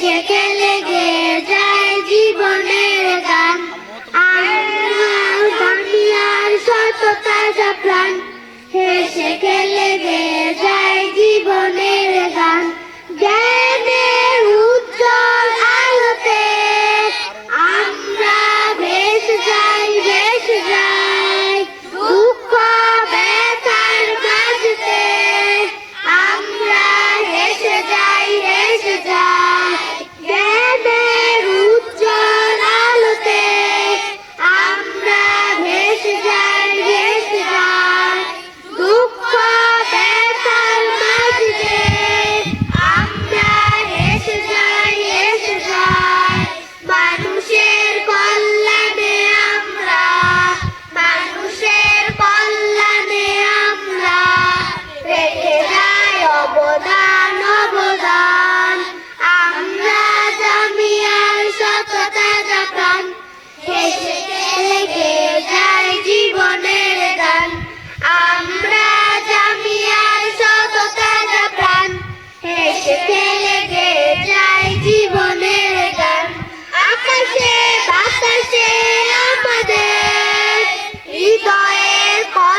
থেকে লেগে যায় জীবনের গান। আর সততা যা প্রাণ। হেসে খেলে গে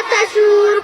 কথা সুর